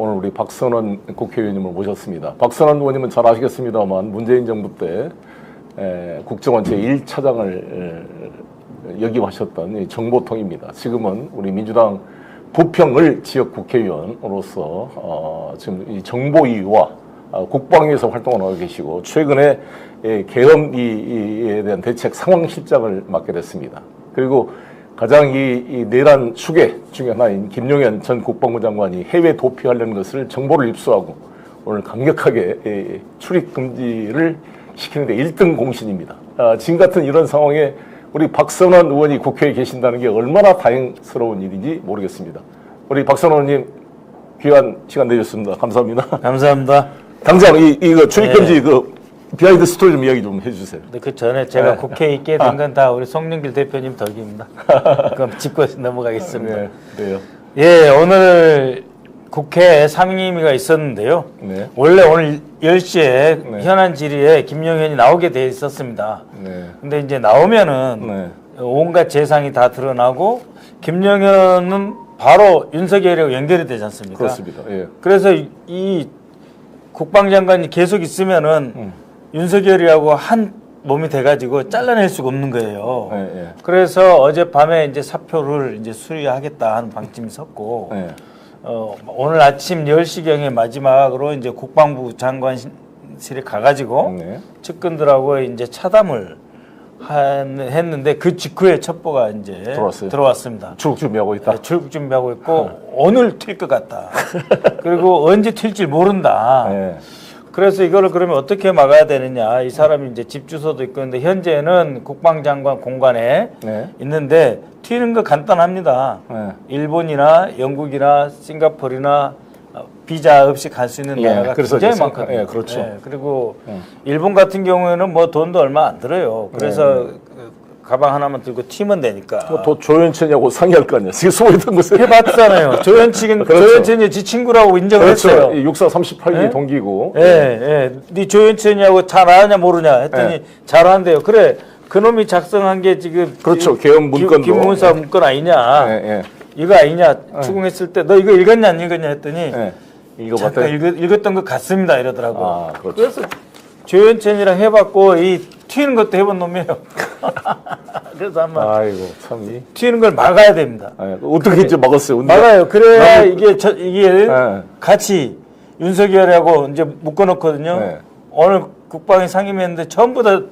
오늘 우리 박선원 국회의원님을 모셨습니다. 박선원 의원님은 잘 아시겠습니다만 문재인 정부 때 에, 국정원 제1차장을 역임하셨던 이 정보통입니다. 지금은 우리 민주당 부평을 지역 국회의원으로서 어, 지금 이 정보위와 어, 국방위에서 활동을 하고 계시고 최근에 예, 계엄에 대한 대책 상황실장을 맡게 됐습니다. 그리고 가장 이, 이 내란 축의 중에 하나인 김용현 전 국방부 장관이 해외 도피하려는 것을 정보를 입수하고 오늘 강력하게 예, 출입 금지를 시키는데 1등 공신입니다. 아, 지금 같은 이런 상황에 우리 박선원 의원이 국회에 계신다는 게 얼마나 다행스러운 일인지 모르겠습니다. 우리 박선원 의원님 귀한 시간 내주셨습니다. 감사합니다. 감사합니다. 당장 이 이거 출입금지 그 비하인드 스토리 좀 이야기 좀 해주세요. 근데 그 전에 제가 네. 국회에 있게 된 건 다 우리 송영길 대표님 덕입니다. 그럼 짚고 넘어가겠습니다. 네, 그래요. 예, 오늘 국회 상임위가 있었는데요. 네. 원래 오늘 10시에 네. 현안 질의에 김용현이 나오게 돼 있었습니다. 네. 근데 이제 나오면은 네. 온갖 재상이 다 드러나고 김용현은 바로 윤석열이랑 연결이 되지 않습니까? 그렇습니다. 예. 그래서 이- 이 국방장관이 계속 있으면은 음. 윤석열이하고 한 몸이 돼가지고 잘라낼 수가 없는 거예요. 예, 예. 그래서 어젯밤에 이제 사표를 이제 수리하겠다 하는 방침이 섰고 예. 어, 오늘 아침 10시경에 마지막으로 이제 국방부 장관실에 가가지고 네. 측근들하고 이제 차담을 한, 했는데 그 직후에 첩보가 이제 들어왔어요? 들어왔습니다. 출국 준비하고 있다. 네, 출국 준비하고 있고 오늘 튈 것 같다. 그리고 언제 튈지 모른다. 예. 그래서 이거를 그러면 어떻게 막아야 되느냐. 이 사람이 이제 집 주소도 있고 근데 현재는 국방장관 공간에 네. 있는데 튀는 거 간단합니다. 예. 일본이나 영국이나 싱가포르나 어, 비자 없이 갈 수 있는 예, 나라가 그래서 굉장히 이제 많거든요. 예, 그렇죠. 그리고 음. 일본 같은 경우에는 뭐 돈도 얼마 안 들어요. 그래서 그 가방 하나만 들고 튀면 되니까. 뭐또 조현천이하고 상의할 거 아니야. 지금 숨어 있던 것을. 해봤잖아요. 조현치긴 그렇죠. 조현천이 지 친구라고 인정을 그렇죠. 했어요. 이 육사 38기 예? 동기고. 예, 예. 네 조현천이하고 잘 아냐 모르냐 했더니 예. 잘 안돼요. 그래. 그놈이 작성한 게 지금 그렇죠. 이- 계엄 문건도. 김- 김문사 문건 아니냐. 예, 예. 이거 아니냐. 추궁했을 때 너 이거 읽었냐 안 읽었냐 했더니 봤더니. 읽었, 읽었던 것 같습니다 이러더라고. 아, 그렇죠. 그래서 조현천이랑 해봤고 이 튀는 것도 해본 놈이에요. 그래서 한번 아이고, 참. 이. 튀는 걸 막아야 됩니다. 아, 어떻게 이제 막았어요? 근데 막아요. 그래야 너무- 이게 저, 이게 네. 같이 윤석열하고 이제 묶어놓거든요. 네. 오늘 국방위 상임위했는데 전부 다 이-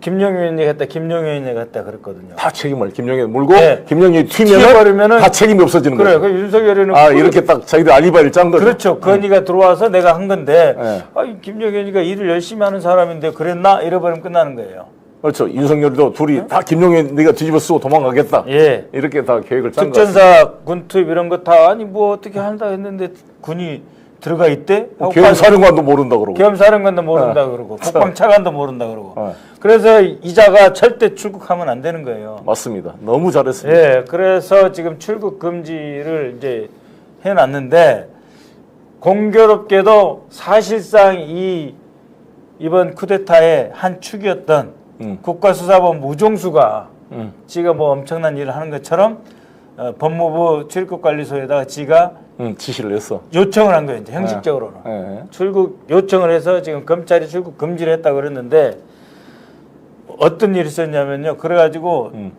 김용현 얘기했다, 김용현 얘기했다 그랬거든요. 다 책임을 김영현 물고 네. 튀면은 튀어버리면은 다 책임이 없어지는 그래, 거예요. 그 윤석열이는 아 그- 이렇게 딱 자기들 알리바이를 짠 거죠. 그렇죠. 건의가 들어와서 내가 한 건데, 네. 아, 이 김용현이가 일을 열심히 하는 사람인데 그랬나 이래버리면 끝나는 거예요. 그렇죠. 윤석열도 둘이 다 김용현 네가 뒤집어 쓰고 도망가겠다. 예. 이렇게 다 계획을 짠 거죠. 특전사 군 투입 이런 거 다 아니 뭐 어떻게 한다 했는데 군이 들어가 있대? 하고 계엄 사령관도 모른다 그러고. 겸사령관도 모른다 어. 그러고 국방차관도 모른다 그러고 어. 그래서 이자가 절대 출국하면 안 되는 거예요. 맞습니다. 너무 잘했습니다. 예, 그래서 지금 출국 금지를 이제 해놨는데 공교롭게도 사실상 이 이번 쿠데타의 한 축이었던 음. 국가수사본 무종수가 음. 지가 뭐 엄청난 일을 하는 것처럼 어, 법무부 출국관리소에다가 지가 음, 지시를 했어. 요청을 한 거예요. 이제 형식적으로는. 예. 출국 요청을 해서 지금 검찰이 출국 금지를 했다고 그랬는데 어떤 일이 있었냐면요. 그래가지고 음.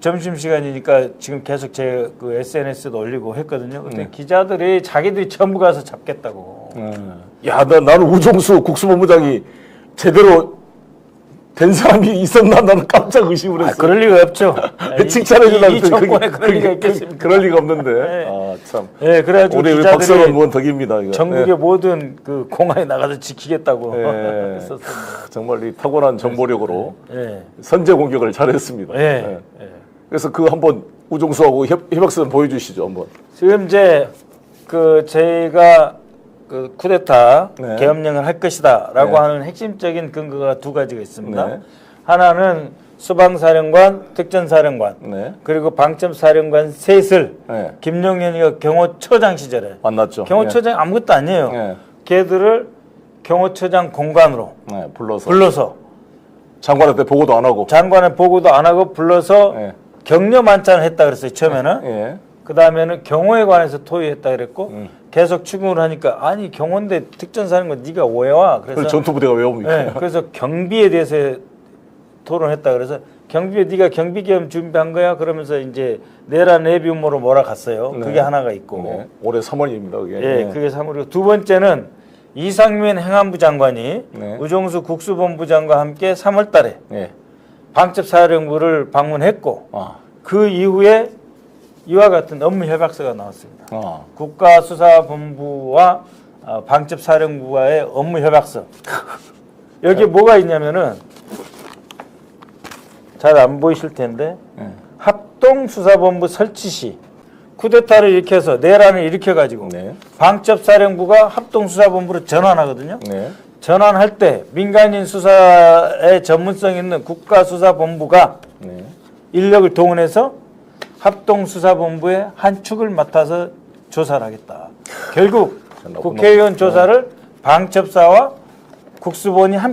점심 시간이니까 지금 계속 제 그 SNS도 올리고 했거든요. 근데 네. 기자들이 자기들이 전부 가서 잡겠다고. 예. 야, 나 나는 우종수 국수본부장이 제대로 된 사람이 있었나 나는 깜짝 의심을 아, 했어. 그럴 리가 없죠. 칭찬해 주려고 이, 이 정권에 그럴 리가 있겠습니까? 그럴 리가 없는데. 네. 아, 참. 예, 그래가지고 우리 우리 박선원 기자들이 의원 덕입니다. 이거. 전국의 예. 모든 그 공항에 나가서 지키겠다고 예. 했었습니다. 정말 이 탁월한 정보력으로 예, 선제 공격을 잘했습니다. 예. 그래서 그 한번 우종수하고 협, 협약선 보여주시죠 한번. 지금 이제 그 저희가 그 쿠데타 네. 계엄령을 할 것이다라고 네. 하는 핵심적인 근거가 두 가지가 있습니다. 네. 하나는 수방사령관, 특전사령관, 네. 그리고 방첩사령관 셋을 네. 김용현이가 경호처장 시절에 만났죠. 경호처장 아무것도 아니에요. 예. 걔들을 경호처장 공간으로 예. 네, 불러서 불러서 장관한테 보고도 안 하고. 장관의 보고도 안 하고 불러서 예. 격려 만찬을 했다 그랬어요 처음에는. 예. 그 다음에는 경호에 관해서 토의했다 그랬고 음. 계속 추궁을 하니까 아니 경호인데 특전 사는 거 네가 왜 와? 그래서 그걸 전투 부대가 왜 옵니까? 네, 그래서 경비에 대해서 토론했다 그래서 경비에 네가 경비 겸 준비한 거야 그러면서 이제 내라 내비 음모로 몰아갔어요. 네. 그게 하나가 있고 네. 올해 3월입니다. 그게. 예, 네. 그게 3월이고 두 번째는 이상민 행안부 장관이 네. 우종수 국수본부장과 함께 3월달에 네. 방첩사령부를 방문했고 아. 그 이후에 이와 같은 업무 협약서가 나왔습니다. 아. 국가수사본부와 어, 방첩사령부와의 업무 협약서. 여기 에 뭐가 있냐면은 잘 안 보이실 텐데 네. 합동수사본부 설치 시 쿠데타를 일으켜서 내란을 일으켜가지고 네. 방첩사령부가 합동수사본부로 전환하거든요. 네. 전환할 때 민간인 수사에 전문성 있는 국가수사본부가 네. 인력을 동원해서 합동수사본부의 한 축을 맡아서 조사를 하겠다. 결국 국회의원 놈. 조사를 방첩사와 국수본이 함